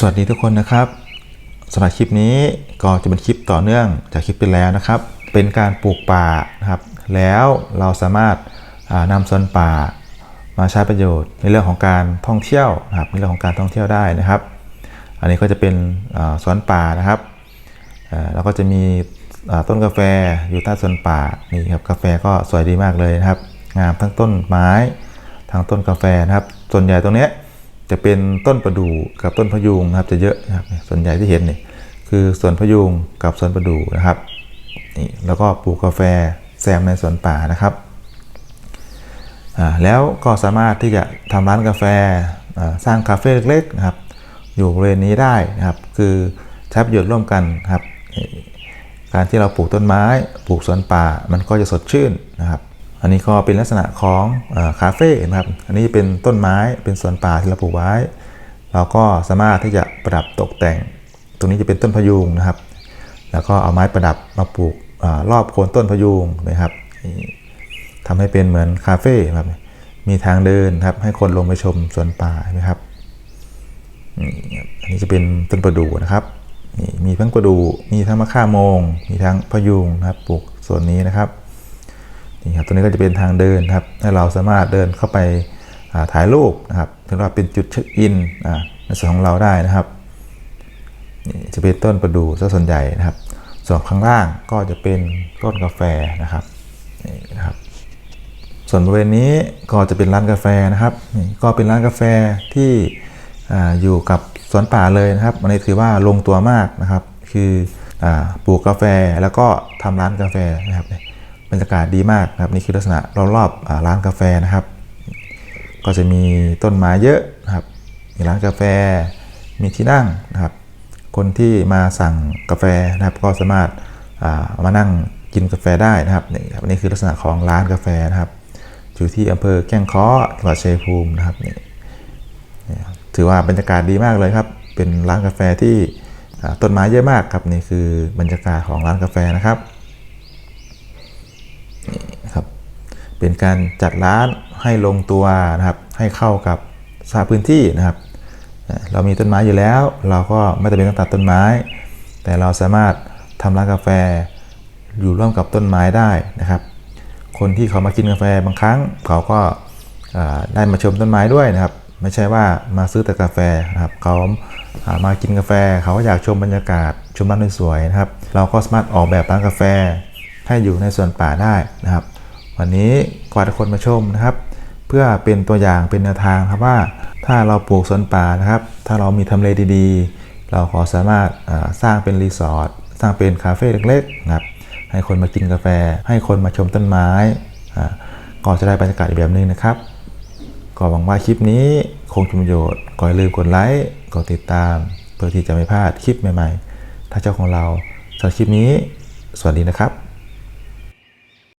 สวัสดีทุกคนนะครับสำหรับคลิปนี้ก็จะเป็นคลิปต่อเนื่องจากคลิปที่แล้วนะครับ เป็นการปลูกป่านะครับ แล้วเราสามารถอ่านำสวนป่ามาใช้ประโยชน์ในเรื่องของการท่องเที่ยวนะครับในเรื่องของการท่องเที่ยวได้นะครับ อันนี้ก็จะเป็นสวนป่านะครับอ่าแล้วก็จะมีต้นกาแฟอยู่ใต้สวนป่านี่ครับกาแฟก็สวยดีมากเลยนะครับ งามทั้งต้นไม้ทั้งต้นกาแฟนะครับ ส่วนใหญ่ตรงเนี้ย จะเป็นต้นประดู่กับต้นพะยูงนะครับ จะเยอะนะครับส่วนใหญ่ที่เห็นนี่คือสวนพะยูงกับสวนประดู่นะครับนี่แล้วก็ปลูกกาแฟแซมในสวนป่านะครับอ่าแล้วก็สามารถที่จะทำร้านกาแฟสร้างคาเฟ่เล็กๆนะครับ อยู่บริเวณนี้ได้นะครับ คือใช้ประโยชน์ร่วมกันครับ การที่เราปลูกต้นไม้ ปลูกสวนป่ามันก็จะสดชื่นนะครับ อันนี้ก็เป็นลักษณะของคาเฟ่นะครับ อันนี้เป็นต้นไม้เป็นสวนป่าที่เราปลูกไว้ เราก็สามารถที่จะประดับตกแต่ง ตรงนี้จะเป็นต้นพยูงนะครับ แล้วก็เอาไม้ประดับมาปลูกอรอบโคนต้นพยูงนะครับนี่ทำให้เป็นเหมือนคาเฟ่ครับ มีทางเดินครับให้คนลงไปชมสวนป่านไหมครับ อันนี้จะเป็นต้นประดู่นะครับ มีทั้งประดู่มีทั้งมะข่าโมง มีทั้งพยูงนะครับ ปลูกส่วนนี้นะครับ นี่ครับตัวนี้ก็จะเป็นทางเดินครับให้เราสามารถเดินเข้าไปาถ่ายรูปนะครับถือว่าเป็นจุดเช็คอินในส่วนของเราได้นะครับนี่จะเป็นต้นประดู่ซะส่วนใหญ่นะครับ ส่วนข้างล่างก็จะเป็นต้นกาแฟนะครับนี่นะครับ ส่วนบริเวณนี้ก็จะเป็นร้านกาแฟนะครับนี่ก็เป็นร้านกาแฟที่อ่อยู่กับสวนป่าเลยนะครับอันนี้ถือว่าลงตัวมากนะครับ คืออปลูกกาแฟแล้วก็ทำร้านกาแฟนะครับ บรรยากาศดีมากครับนี่คือลักษณะรอบๆร้านกาแฟนะครับ ก็จะมีต้นไม้เยอะนะครับ มีร้านกาแฟ มีที่นั่งนะครับ คนที่มาสั่งกาแฟนะครับ ก็สามารถอ่ามานั่งกินกาแฟได้นะครับนี่ครับนี่คือลักษณะของร้านกาแฟนะครับ อยู่ที่อำเภอแก้งเคาะจังหวัดชัยภูมินะครับนี่ถือว่าบรรยากาศดีมากเลยครับ เป็นร้านกาแฟที่ต้นไม้เยอะมากครับนี่คือบรรยากาศของร้านกาแฟนะครับ เป็นการจัดร้านให้ลงตัวนะครับ ให้เข้ากับสภาพพื้นที่นะครับ เรามีต้นไม้อยู่แล้ว เราก็ไม่จำเป็นต้องตัดต้นไม้ แต่เราสามารถทำร้านกาแฟอยู่ร่วมกับต้นไม้ได้นะครับ คนที่เขามากินกาแฟบางครั้ง เขาก็ได้มาชมต้นไม้ด้วยนะครับ ไม่ใช่ว่ามาซื้อแต่กาแฟนะครับ เขาอ่ามากินกาแฟ เขาก็อยากชมบรรยากาศ ชมร้านสวยๆนะครับ เราก็สามารถออกแบบร้านกาแฟให้อยู่ในสวนป่าได้นะครับ วันนี้กวาดคนมาชมนะครับ เพื่อเป็นตัวอย่างเป็นแนวทางครับว่า ถ้าเราปลูกสวนป่านะครับ ถ้าเรามีทำเลดีๆ เราขอสามารถสร้างเป็นรีสอร์ทสร้างเป็นคาเฟ่เล็กๆนะครับให้คนมากินกาแฟ ให้คนมาชมต้นไม้อ่าก็จะได้บรรยากาศอีกแบบหนึงนะครับก็หวังว่าคลิปนี้คงจะมีประโยชน์ก็อย่าลืมกดไลค์กดติดตาม เพื่อที่จะไม่พลาดคลิปใหม่ๆ ถ้าเจ้าของเราสำหรับคลิปนี้ สวัสดีนะครับ